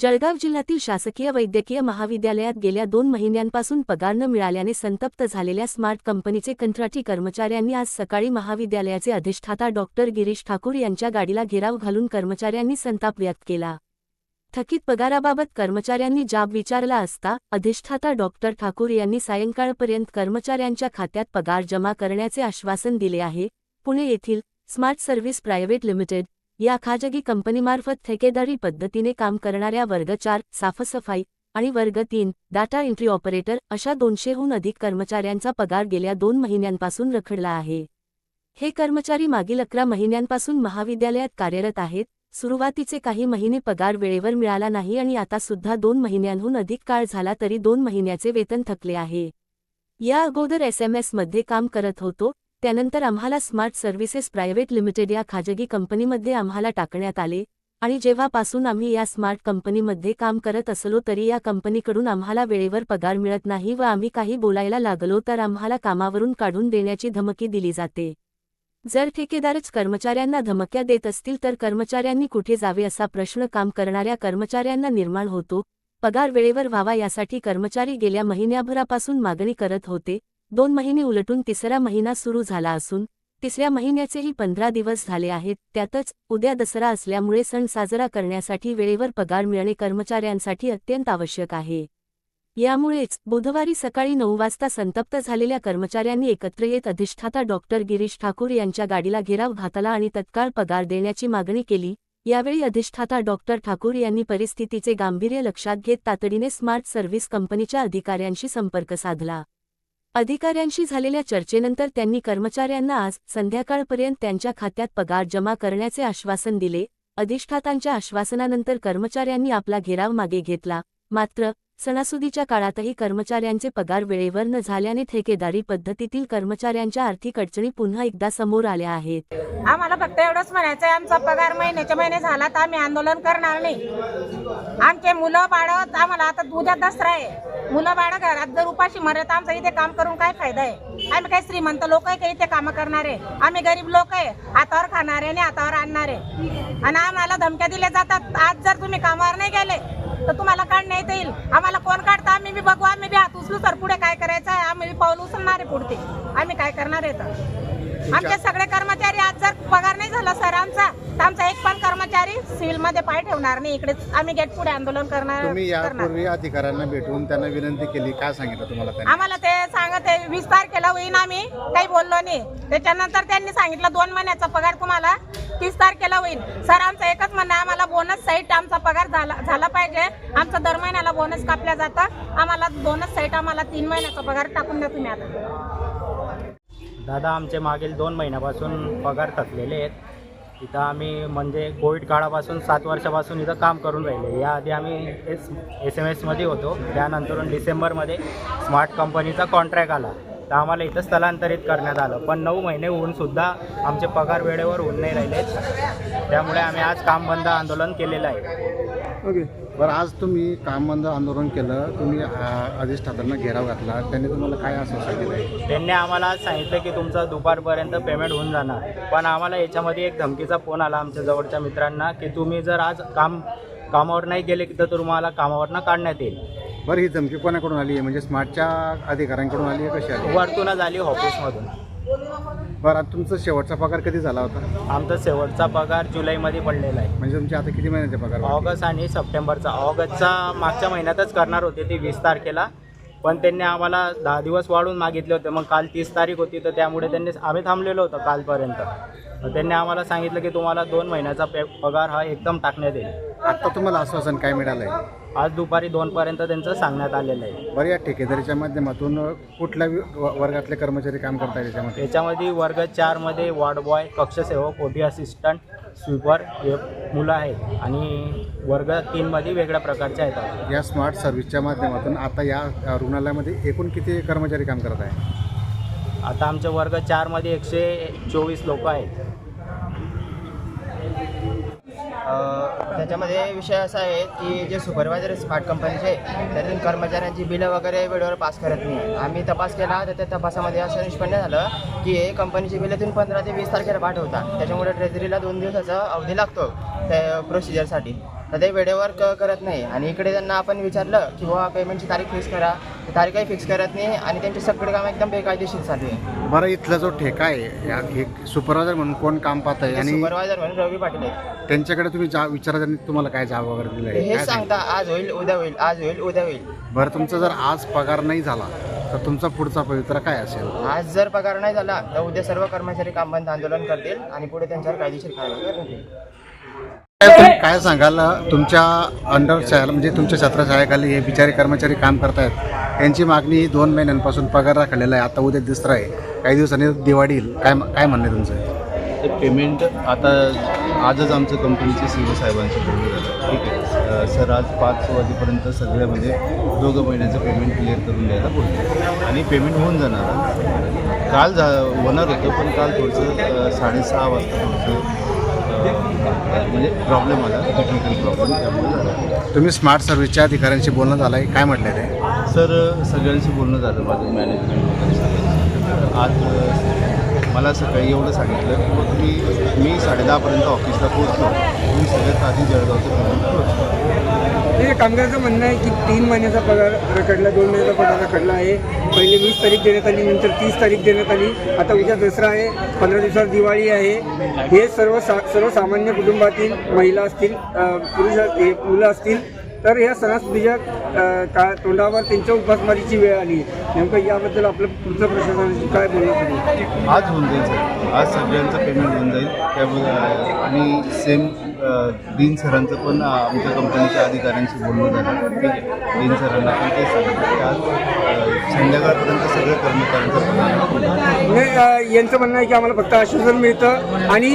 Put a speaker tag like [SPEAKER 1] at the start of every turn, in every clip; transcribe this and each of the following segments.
[SPEAKER 1] जळगाव जिल्ह्यातील शासकीय वैद्यकीय महाविद्यालयात गेल्या दोन महिन्यांपासून पगार न मिळाल्याने संतप्त झालेल्या स्मार्ट कंपनीचे कंत्राटी कर्मचाऱ्यांनी आज सकाळी महाविद्यालयाचे अधिष्ठाता डॉक्टर गिरीश ठाकूर यांच्या गाडीला घेराव घालून कर्मचाऱ्यांनी संताप व्यक्त केला. थकीत पगाराबाबत कर्मचाऱ्यांनी जाब विचारला असता अधिष्ठाता डॉक्टर ठाकूर यांनी सायंकाळपर्यंत कर्मचाऱ्यांच्या खात्यात पगार जमा करण्याचे आश्वासन दिले आहे. पुणे येथील स्मार्ट सर्व्हिस प्रायव्हेट लिमिटेड या खाजगी कंपनीमार्फत ठेकेदारी पद्धतीने काम करणाऱ्या वर्ग चार साफसफाई आणि वर्ग तीन डाटा एंट्री ऑपरेटर अशा दोनशेहून अधिक कर्मचाऱ्यांचा पगार गेल्या दोन महिन्यांपासून रखडला आहे. हे कर्मचारी मागील अकरा महिन्यांपासून महाविद्यालयात कार्यरत आहेत सुरुवातीचे काही महिने पगार वेळेवर मिळाला नाही आणि आता सुद्धा दोन महिन्यांहून अधिक काळ झाला तरी दोन महिन्याचे वेतन थकले आहे. या अगोदर एस एममध्ये काम करत होतो त्यानंतर आम्हाला स्मार्ट सर्व्हिसेस प्रायव्हेट लिमिटेड या खाजगी कंपनीमध्ये आम्हाला टाकण्यात आले आणि जेव्हापासून आम्ही या स्मार्ट कंपनीमध्ये काम करत असलो तरी या कंपनीकडून आम्हाला वेळेवर पगार मिळत नाही व आम्ही काही बोलायला लागलो तर आम्हाला कामावरून काढून देण्याची धमकी दिली जाते. जर ठेकेदारच कर्मचाऱ्यांना धमक्या देत असतील तर कर्मचाऱ्यांनी कुठे जावे असा प्रश्न काम करणाऱ्या कर्मचाऱ्यांना निर्माण होतो. पगार वेळेवर व्हावा यासाठी कर्मचारी गेल्या महिन्याभरापासून मागणी करत होते. दोन महिने उलटून तिसरा महिना सुरू झाला असून तिसऱ्या महिन्याचेही पंधरा दिवस झाले आहेत त्यातच उद्या दसरा असल्यामुळे सण साजरा करण्यासाठी वेळेवर पगार मिळणे कर्मचाऱ्यांसाठी अत्यंत आवश्यक आहे. यामुळेच बुधवारी सकाळी नऊ वाजता संतप्त झालेल्या कर्मचाऱ्यांनी एकत्र येत अधिष्ठाता डॉक्टर गिरीश ठाकूर यांच्या गाडीला घेराव घातला आणि तत्काळ पगार देण्याची मागणी केली. यावेळी अधिष्ठाता डॉक्टर ठाकूर यांनी परिस्थितीचे गांभीर्य लक्षात घेत तातडीने स्मार्ट सर्व्हिस कंपनीच्या अधिकाऱ्यांशी संपर्क साधला. अधिकाऱ्यांशी झालेल्या चर्चेनंतर त्यांनी कर्मचाऱ्यांना आज संध्याकाळपर्यंत त्यांच्या खात्यात पगार जमा करण्याचे आश्वासन दिले. अधिष्ठातांच्या आश्वासनानंतर कर्मचाऱ्यांनी आपला घेराव मागे घेतला. मात्र सणासुदीच्या काळातही कर्मचाऱ्यांचे पगार वेळेवर न झाल्याने ठेकेदारी पद्धतीतील कर्मचाऱ्यांच्या आर्थिक अडचणी पुन्हा एकदा समोर आल्या आहेत.
[SPEAKER 2] आम्हाला फक्त एवढंच म्हणायचं आहे आमचा पगार महिन्याच्या महिने झाला तर आम्ही आंदोलन करणार नाही. आमचे मुलं बाळत आम्हाला आता उद्या दसरा आहे. मुलं बाळं घरात जर उपाशी मरत आमचं इथे काम करून काय फायदा आहे? आम्ही काही श्रीमंत लोक आहे का इथे काम करणारे आम्ही गरीब लोक आहे हातावर खाणारे आणि हातावर आणणारे. आणि आम्हाला धमक्या दिल्या जातात. आज जर तुम्ही कामावर नाही गेले तर तुम्हाला काढण्यात येईल. आम्हाला कोण काढतं? आम्ही बी बघू आम्ही बी हात उचलू. सर पुढे काय करायचं आहे? आम्ही पाऊल उचलणार आहे पुढते आम्ही काय करणार आहे तर आमचे सगळे कर्मचारी आज जर पगार नाही झाला सर आमचा तर आमचा एक पण कर्मचारी सिव्हिलमध्ये पाय ठेवणार नाही. इकडे आम्ही गेट पुढे आंदोलन करणार
[SPEAKER 3] तुम्ही. यापूर्वी अधिकाऱ्यांना भेटून त्यांना विनंती केली. काय सांगितलं तुम्हाला
[SPEAKER 2] आम्हाला ते सांगत आहे वीस तारखेला होईन आम्ही. काही बोललो नाही. त्याच्यानंतर त्यांनी सांगितलं दोन महिन्याचा पगार तुम्हाला तीस तारखेला होईल. सर आमचं एकच म्हणणं आम्हाला बोनस साईट आमचा पगार झाला झाला पाहिजे. आमचा दर महिन्याला बोनस कापल्या जातं. आम्हाला बोनस साईट आम्हाला तीन महिन्याचा पगार टाकून द्या तुम्ही आता.
[SPEAKER 4] दादा आमचे मागील दोन महिन्यापासून पगार थकलेले आहेत. इथं आम्ही म्हणजे कोविड काळापासून सात वर्षापासून इथं काम करून राहिले. याआधी आम्ही एस एस एम एसमध्ये होतो. त्यानंतरून डिसेंबरमध्ये स्मार्ट कंपनीचा कॉन्ट्रॅक्ट आला. तर आम्हाला इथं स्थलांतरित करण्यात आलं. पण नऊ महिने होऊनसुद्धा आमचे पगार वेळेवर होऊन नाही राहिलेत त्यामुळे आम्ही आज काम बंद आंदोलन केलेलं आहे.
[SPEAKER 3] ओके. बरं आज तुम्ही काम बंद आंदोलन केलं. तुम्ही अधिष्ठातांना घेराव घातला. त्यांनी तुम्हाला काय आश्वासन दिलं आहे
[SPEAKER 4] त्यांनी आम्हाला आज सांगितलं की तुमचं दुपारपर्यंत पेमेंट होऊन जाणार. पण आम्हाला याच्यामध्ये एक धमकीचा फोन आला आमच्या जवळच्या मित्रांना की तुम्ही जर आज काम कामावर नाही गेले तर तुम्हाला कामावरनं काढण्यात येईल.
[SPEAKER 3] बरं ही धमकी कोणाकडून आली? आहे म्हणजे स्मार्टच्या अधिकाऱ्यांकडून आली आहे कशी आली?
[SPEAKER 4] वरतूनच आली ऑफिसमधून.
[SPEAKER 3] बरं आता तुमचा शेवटचा पगार कधी झाला होता?
[SPEAKER 4] आमचा शेवटचा पगार जुलैमध्ये पडलेला आहे.
[SPEAKER 3] म्हणजे तुमचे आता किती महिन्याचे पगार बाकी?
[SPEAKER 4] ऑगस्ट आणि सप्टेंबरचा. ऑगस्टचा मागच्या महिन्यातच करणार होते ती वीस तारखेला. पण त्यांनी आम्हाला दहा दिवस वाढून मागितले होते. मग काल तीस तारीख होती तर त्यामुळे त्यांनी आम्ही थांबलेलो होतो कालपर्यंत. तर त्यांनी आम्हाला सांगितलं की तुम्हाला दोन महिन्याचा पे पगार हा एकदम टाकण्यात येईल.
[SPEAKER 3] आत्ता तुम्हाला आश्वासन काय मिळालं आहे
[SPEAKER 4] आज दुपारी दोनपर्यंत त्यांचं सांगण्यात आलेलं आहे.
[SPEAKER 3] बरं या ठेकेदारीच्या माध्यमातून कुठल्या वि- व- वर्गातले कर्मचारी काम करतात याच्यामध्ये
[SPEAKER 4] याच्यामध्ये वर्ग चारमध्ये वॉर्ड बॉय कक्षसेवक ओटी असिस्टंट स्वीपर हे मुलं आहेत. आणि वर्ग तीनमध्ये वेगळ्या प्रकारचे आहेत अजून.
[SPEAKER 3] या स्मार्ट सर्व्हिसच्या माध्यमातून आता या अ, रुग्णालयामध्ये एकूण किती कर्मचारी काम करत आहे
[SPEAKER 4] आता आमच्या वर्ग चारमध्ये एकशे चोवीस लोक आहेत.
[SPEAKER 5] त्याच्यामध्ये विषय असा आहे की जे सुपरवायझर स्मार्ट कंपनीचे त्यातून कर्मचाऱ्यांची बिलं वगैरे वेळेवर पास करत नाही. आम्ही तपास केला तर त्या तपासामध्ये असं निष्पन्न झालं की हे कंपनीची बिलं पंधरा ते वीस तारखेला पाठवता. त्याच्यामुळे ट्रेझरीला दोन दिवसाचा अवधी लागतो त्या प्रोसिजरसाठी तर ते वेळेवर क करत नाही. आणि इकडे त्यांना आपण विचारलं की बाबा पेमेंटची तारीख फिक्स करा. तारीखही फिक्स करत नाही आणि त्यांचे सगळे काम एकदम बेकायदेशीर चालू आहे.
[SPEAKER 3] बरं इथला जो ठेका आहे या सुपरवायझर म्हणून कोण काम पाहत आहे आणि
[SPEAKER 5] सुपरवायझर म्हणून रवी पाटील आहे
[SPEAKER 3] त्यांच्याकडे तुम्ही जा विचारा त्यांनी तुम्हाला काय जाब वगैरे दिलं
[SPEAKER 5] ते
[SPEAKER 3] आहे.
[SPEAKER 5] हेच
[SPEAKER 3] काय
[SPEAKER 5] सांगता? आज होईल उद्या होईल आज होईल उद्या होईल.
[SPEAKER 3] सांग- बरं तुमचा जर आज पगार नाही झाला तर तुमचा पुढचा पवित्रा काय असेल?
[SPEAKER 5] आज जर पगार नाही झाला तर उद्या सर्व कर्मचारी काम बंद आंदोलन करतील आणि पुढे त्यांच्यावर कायदेशीर कारवाई करण्यात येईल
[SPEAKER 3] तुम्ही काय सांगाल तुमच्या अंडर म्हणजे तुमच्या छत्राछायाखाली हे बिचारे कर्मचारी काम करतायत त्यांची मागणी दोन महिन्यांपासून पगार राखलेला आहे. आता उद्या दुसरा आहे. काही दिवसांनी दिवाळी येईल. काय काय म्हणणं आहे तुमचं?
[SPEAKER 6] ते पेमेंट आता आजच आमचं कंपनीचे सी ओ साहेबांशी बोलणं झालं. ठीक आहे. सर आज पाच वाजेपर्यंत सगळ्यामध्ये दोघं महिन्याचं पेमेंट क्लिअर करून द्यायला बोलतो आणि पेमेंट होऊन जाणार. काल जा होणार होतं पण काल थोडंसं साडेसहा वाजता थोडंसं म्हणजे प्रॉब्लेम आला. टेक्निकल प्रॉब्लेम त्यामुळे झाला.
[SPEAKER 3] तुम्ही स्मार्ट सर्व्हिसच्या अधिकाऱ्यांशी बोलणं झालं आहे काय म्हटलं ते?
[SPEAKER 6] सर सगळ्यांशी बोलणं झालं माझं मॅनेजमेंट वगैरे आज मला सकाळी एवढं सांगितलं की मी साडेदहापर्यंत ऑफिसला पोहोचलो. मी सगळ्यात आधी जळगावचं पेमेंट पोहोचलो
[SPEAKER 7] ते कामगाराचं म्हणणं आहे की तीन महिन्याचा पगार रखडला दोन महिन्याचा पगार रखडला आहे. पहिले वीस तारीख देण्यात आली नंतर तीस तारीख देण्यात आली. आता उद्या दसरा आहे पंधरा दिवसात दिवाळी आहे. हे सर्व सा सर्वसामान्य कुटुंबातील महिला असतील पुरुष हे मुलं असतील तर या सणासुदीच्या का तोंडावर त्यांच्या उपासमारीची वेळ आली. नेमकं याबद्दल आपलं पुढचं प्रशासनाची काय बोलणं तुम्ही?
[SPEAKER 6] आज होऊन जाईल सर. आज सगळ्यांचं पेमेंट होऊन जाईल. त्यामुळे आणि सेम डीन सरांचं पण आमच्या कंपनीच्या अधिकाऱ्यांशी बोलणं झालं. डीन सरांना पण ते आज संध्याकाळपर्यंत सगळ्या कर्मचाऱ्यांचं
[SPEAKER 7] यांचं म्हणणं आहे की आम्हाला फक्त आश्वासन मिळतं. आणि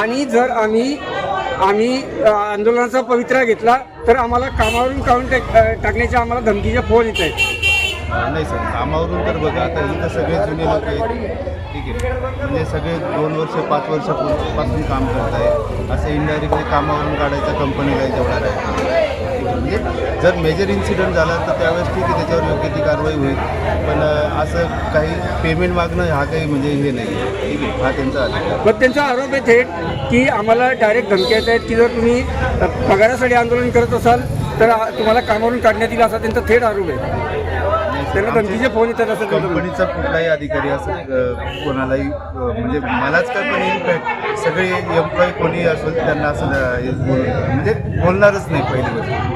[SPEAKER 7] आणि जर आम्ही आम्ही आंदोलनाचा पवित्रा घेतला तर आम्हाला कामावरून काढून टाक- टाकण्याच्या आम्हाला धमकीचे फोन येत आहेत.
[SPEAKER 6] नाही सर कामावरून तर बघा आता इथं सगळे जुने लोक आहेत. ठीक आहे. म्हणजे सगळे दोन वर्ष पाच वर्षापूर्वीपासून काम करत आहे असं इनडायरेक्टली कामावरून काढायचा कंपनीला जेवढा आहे म्हणजे जर मेजर इन्सिडेंट झाला तर त्यावेळेस ठीक आहे त्याच्यावर योग्य ती कारवाई होईल. पण असं काही पेमेंट मागणं हा काही म्हणजे हे नाही. आहे ठीक आहे हा त्यांचा अधिकार आहे.
[SPEAKER 7] मग त्यांचा आरोप आहे थेट की आम्हाला डायरेक्ट धमक्या येत आहेत की जर तुम्ही पगारासाठी आंदोलन करत असाल तर तुम्हाला कामावरून काढण्यात येईल असा त्यांचा थेट आरोप आहे. त्यांना धमकीचे फोन येतात असं.
[SPEAKER 6] कंपनीचा कुठलाही अधिकारी असं कोणालाही म्हणजे मलाच काय पण इनफॅक्ट सगळे एम्प्लॉई कोणी असेल त्यांना असं म्हणजे बोलणारच नाही पहिली गोष्ट.